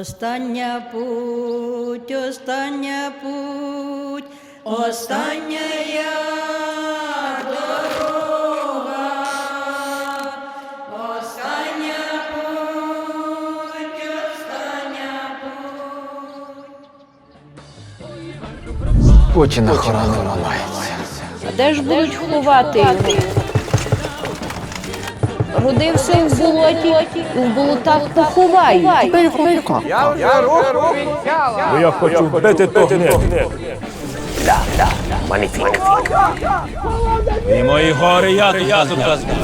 Остання путь, остання путь, остання я дорога, остання путь, остання путь. Путіна охорона ламається. А де ж будуть ховати? Родився в болоті, і в болотах поховають. Бо я хочу вбити того гнида. І мої гори я, я тут розбив.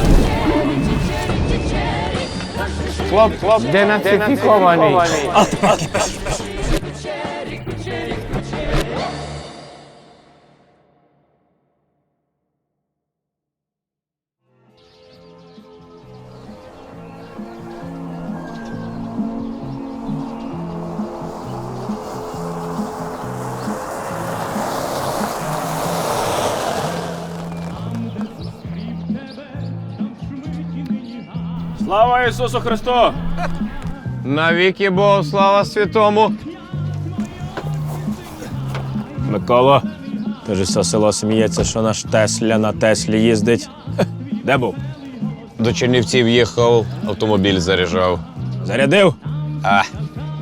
Хлоп, хлоп, денацифікований. Слава Ісусу Христу! Навіки Богу, слава святому. Микола, ти ж все село сміється, що наш Тесля на Теслі їздить. Хе, Де був? До Чернівців їхав, автомобіль заряджав. Зарядив? А,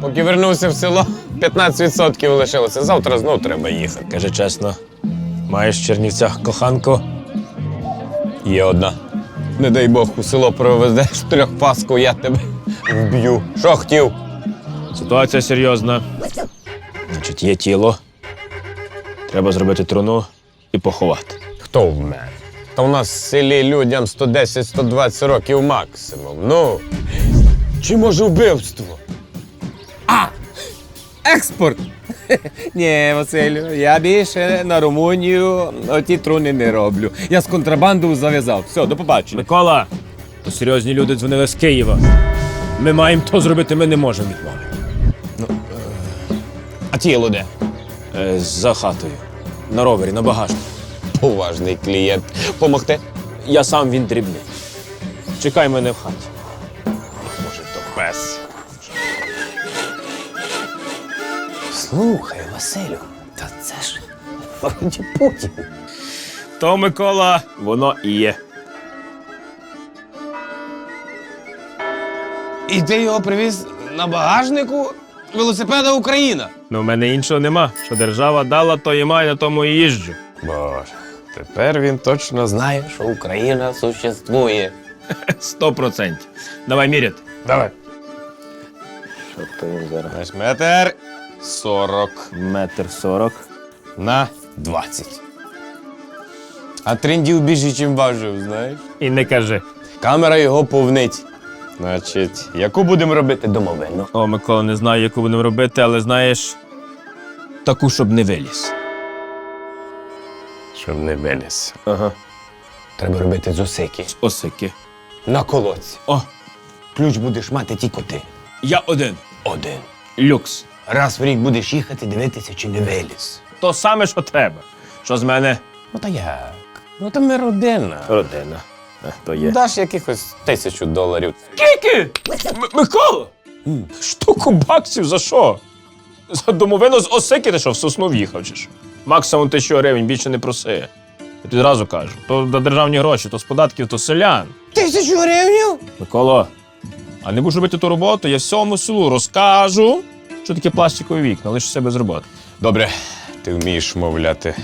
поки вернувся в село, 15% лишилося. Завтра знов треба їхати. Каже чесно, маєш в Чернівцях коханку? Є одна. Не дай Бог, у село проведеш трьохпаску, я тебе вб'ю. Що хотів? Ситуація серйозна. Значить, є тіло. Треба зробити труну і поховати. Хто в мене? Та у нас в селі людям 110-120 років максимум. Ну. Чи може вбивство? А! Експорт. Ні, Василю, я більше на Румунію оті труни не роблю. Я з контрабанду зав'язав. Все, до побачення. Микола, то серйозні люди дзвонили з Києва. Ми маємо то зробити, ми не можемо відмовити. А тіло де? Е, за хатою. На ровері, на багажнику. Поважний клієнт. Помогти? Я сам він дрібний. Чекай мене в хаті. Може, то пес. Слухай, Василю, та це ж вроді Путін. То, Микола, воно і є. І ти його привіз на багажнику велосипеда Україна. Ну, в мене іншого нема. Що держава дала, то і має, на тому і їжджу. Боже, тепер він точно знає, що Україна существує. Сто процентів. Давай міряти. Давай. Що він зараз? Наш метр 40 Метр сорок. на 20. А трендів більше, чим важив, знаєш? І не кажи. Камера його повнить. Значить, яку будемо робити домовину? О, Микола, не знаю, яку будемо робити, але знаєш. Таку, щоб не виліз. Щоб не виліз. Ага. Треба робити з осики. Осики. На колодці. О, Ключ будеш мати тільки ти. я один. Один. Люкс. Раз в рік будеш їхати, дивитися, чи не виліз. То саме, що треба. Що з мене? Ну та як? Ну та ми родина. Родина. Е, То є. Даш якихось тисячу доларів. Скільки? М- Микола! Штуку баксів за що? За домовину з осики ти що в сосну в'їхав чи що? Максимум тисячу гривень, більше не проси. Я тобі одразу кажу. То на державні гроші, то з податків, то з селян. Тисячу гривень? Микола, а не будеш робити ту роботу, я всьому селу розкажу, що таке пластикові вікна, лише без роботи. Добре, ти вмієш мовляти.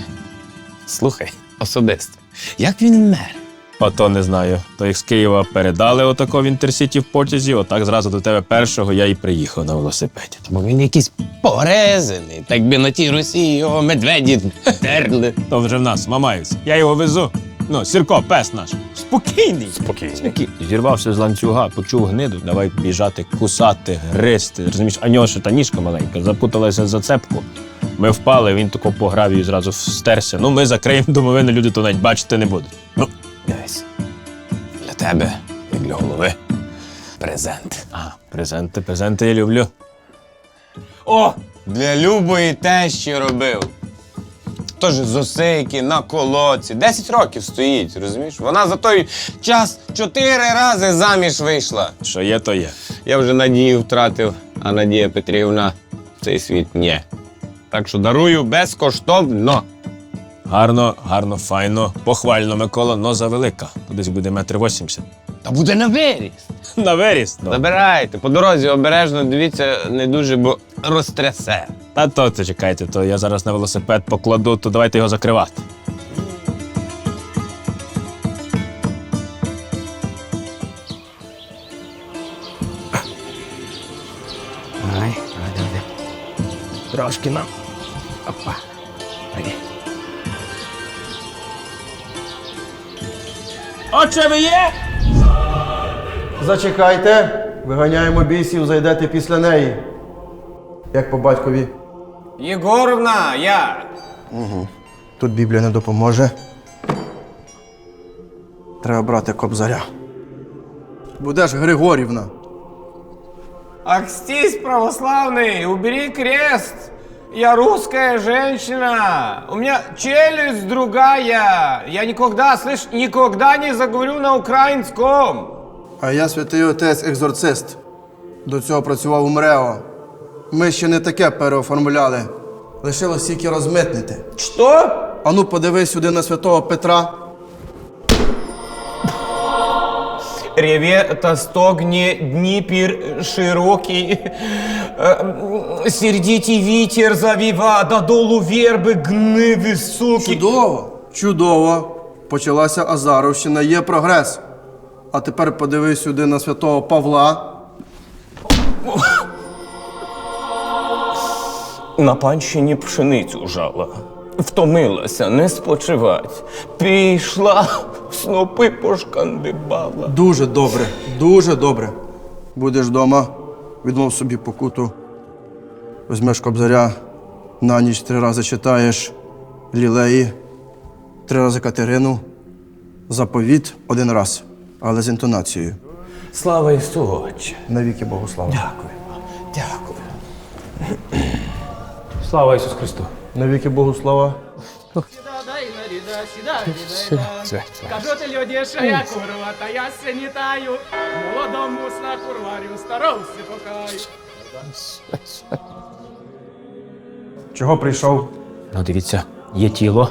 Слухай, особисто. Як він мер? Ото не знаю. То їх з Києва передали отако в інтерсіті в потязі, отак зразу до тебе першого я і приїхав на велосипеді. Бо він якийсь порезаний. Так би на тій Росії його медведі терли. То вже в нас мамаються. Я його везу. Ну, Сірко, пес наш. Спокійний. Спокійно. Який зірвався з ланцюга, почув гниду, давай біжати, кусати, гризти. Розумієш, а нього ще та ніжка маленька, запуталася в зацепку. Ми впали, він тако по гравію зразу стерся. Ну, ми закриємо домовину, люди то навіть бачити не будуть. Ну, Дивись. Для тебе, як для голови, презент. а, презенти, презенти я люблю. О! Для любої тещі робив. Теж з осейки на колодці. Десять років стоїть, розумієш? Вона за той час чотири рази заміж вийшла. Що є, то є. Я вже надію втратив, а Надія Петрівна в цей світ ні. Так що дарую безкоштовно. Гарно, гарно, файно, похвально, Микола, но завелика. Десь буде метр вісімдесят. Та буде на виріст. На виріст. ну. Забирайте, по дорозі обережно, дивіться, не дуже, бо розтрясе. Та то, то чекайте, то я зараз на велосипед покладу, то давайте його закривати. Ай, давай, давай. Трошки нам. Опа. Ай. Отче, ви є? Зачекайте, виганяємо бісів, зайдете після неї. Як по батькові. Єгоровна, я. Тут Біблія не допоможе. Треба брати кобзаря. Будеш Григорівна. Акстись, православный, убери крест. Я русская женщина. У меня челюсть другая. Я никогда, слышь, никогда не заговорю на украинском. А я святий отець екзорцист. До цього працював у МРЕО. Ми ще не таке переоформляли. Лишилось тільки розмитнити. Что? Ану, подивись сюди на святого Петра. Реве стогне Дніпір широкий, Э, сердитий вітер завіва, додолу верби гни високі. Чудово! Чудово! Почалася Азаровщина, є прогрес. А тепер подивись сюди на святого Павла. На панщині пшеницю жала, втомилася не спочивать, пішла, снопи пошкандибала. Дуже добре, дуже добре. Будеш вдома, відмов собі покуту. Візьмеш кобзаря, на ніч три рази читаєш лілеї, три рази Катерину, заповіт один раз, але з інтонацією. Слава Ісу, Отче! Навіки Богу слава. Дякую дякую. Слава Ісусу Христу! Навіки Богу слава. Кажуть люди, що я курва, та я се не таю. Молодому сна курварю, старовся покаю. Чого прийшов? Ну, дивіться, є тіло,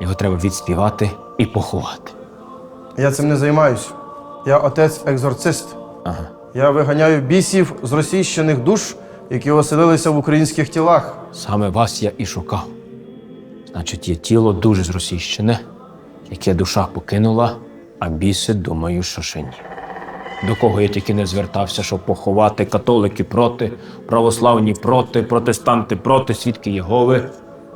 його треба відспівати і поховати. Я цим не займаюсь. Я отець-екзорцист. Ага. Я виганяю бісів з російщених душ, які оселилися в українських тілах. Саме вас я і шукав. Значить, є тіло дуже зросійщене, яке душа покинула, а біси, думаю, що ще ні. До кого я тільки не звертався, щоб поховати католики проти, православні проти, протестанти проти, свідки Єгови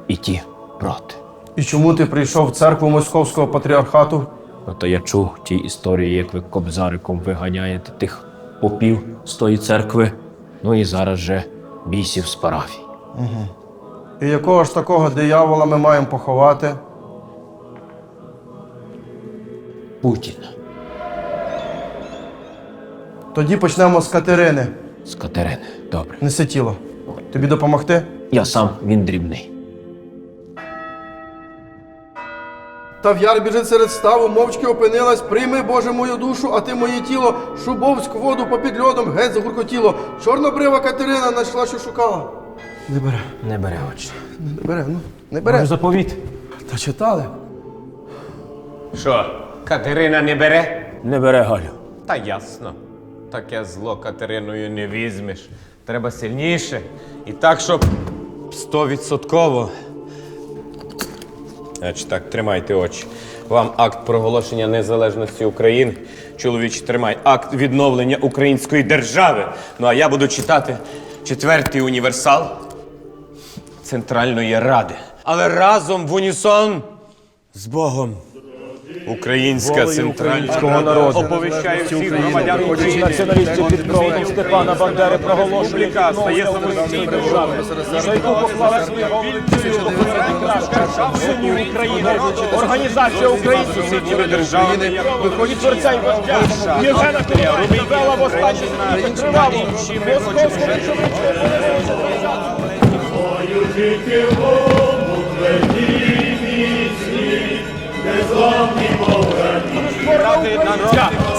і ті проти. І чому ти прийшов в церкву Московського патріархату? Ну, то я чув ті історії, як ви кобзариком виганяєте тих попів з тої церкви. Ну і зараз же бісів з парафій. І якого ж такого диявола ми маємо поховати? Путіна Тоді почнемо з Катерини. з Катерини. Добре. Неси тіло. Тобі допомогти? Я сам він дрібний. Та в'яр біжить серед ставу, мовчки опинилась, прийми, Боже, мою душу, а ти моє тіло, шубовськ воду попід льодом, геть загуркотіло. Чорнобрива Катерина знайшла, що шукала. Не бере, Не бере очі. не бере, ну, не бере. заповіт. Та читали. Що, Катерина не бере? Не бере Галю. Та ясно. Таке зло Катериною не візьмеш. Треба сильніше. І так, щоб стовідсотково. Значить так, тримайте очі. Вам акт проголошення незалежності України. Чоловічі, тримай акт відновлення української держави. Ну а я буду читати четвертий універсал Центральної Ради. Але разом в унісон з Богом. Українська центральна Рада оповіщає всіх громадян України. Націоналістів під проводом Степана Бандери проголошує стає самостійною держави, за яку поклала свою вільну державної України, Організація українців світової держави, і творця й вождя Євгена Кирила вела в останній тривалу московську речовичку.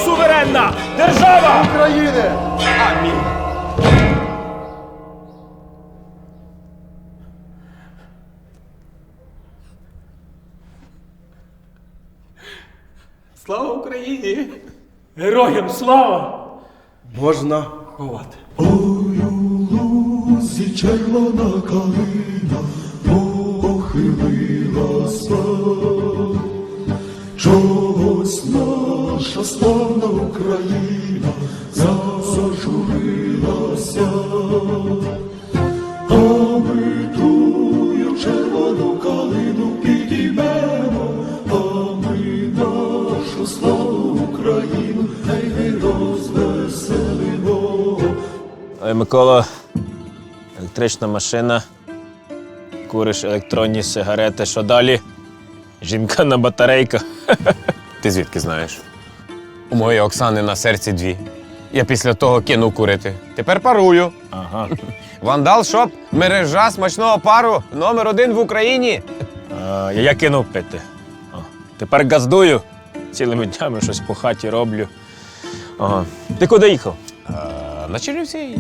Суверенна держава! України. Амінь. Слава Україні! Героям слава! Можна Ховати. червона калина Микола, електрична машина, куриш електронні сигарети. Що далі? Жінка на батарейках. Ти звідки знаєш? У моєї Оксани на серці дві. Я після того кинув курити. Тепер парую. Ага. Вандал Шоп мережа смачного пару номер один в Україні. А, я кинув пити. О, тепер газдую. Цілими днями щось по хаті роблю. Ага. Ти куди їхав? На Чернівці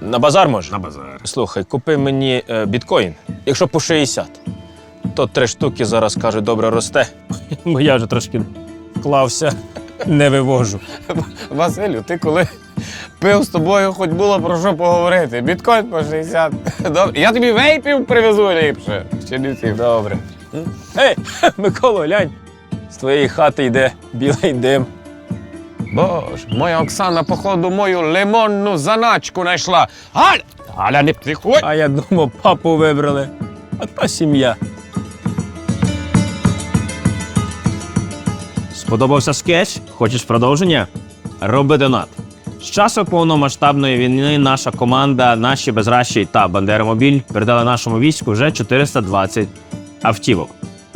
На базар може? на базар. Слухай, купи мені е, біткоін, якщо по 60. То три штуки зараз каже, добре росте. Бо я вже трошки вклався, не вивожу. Василю, ти коли пив з тобою, хоч було про що поговорити. Біткоін по 60. Добре. Я тобі вейпів привезу ліпше. з Чернівців. Добре. Ей, Микола, глянь, з твоєї хати йде білий дим. Боже, моя Оксана, походу, мою лимонну заначку знайшла. Галя! Галя, не приходь! А я думав, папу вибрали. А та сім'я. Сподобався скетч? Хочеш продовження? Роби донат. З часу повномасштабної війни наша команда, наші безращі та Бандеромобіль передали нашому війську вже 420 автівок.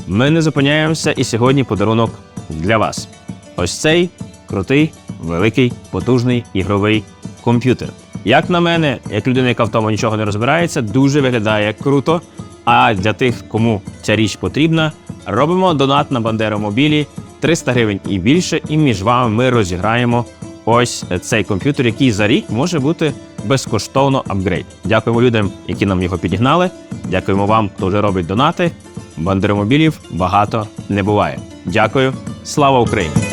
Ми не зупиняємося, і сьогодні подарунок для вас. Ось цей крутий, великий, потужний ігровий комп'ютер. Як на мене, як людина, яка в тому нічого не розбирається, дуже виглядає круто. А для тих, кому ця річ потрібна, робимо донат на Бандеромобілі 300 гривень і більше, і між вами ми розіграємо ось цей комп'ютер, який за рік може бути безкоштовно апгрейд. Дякуємо людям, які нам його підігнали. Дякуємо вам, хто вже робить донати. Бандеромобілів багато не буває. Дякую. Слава Україні!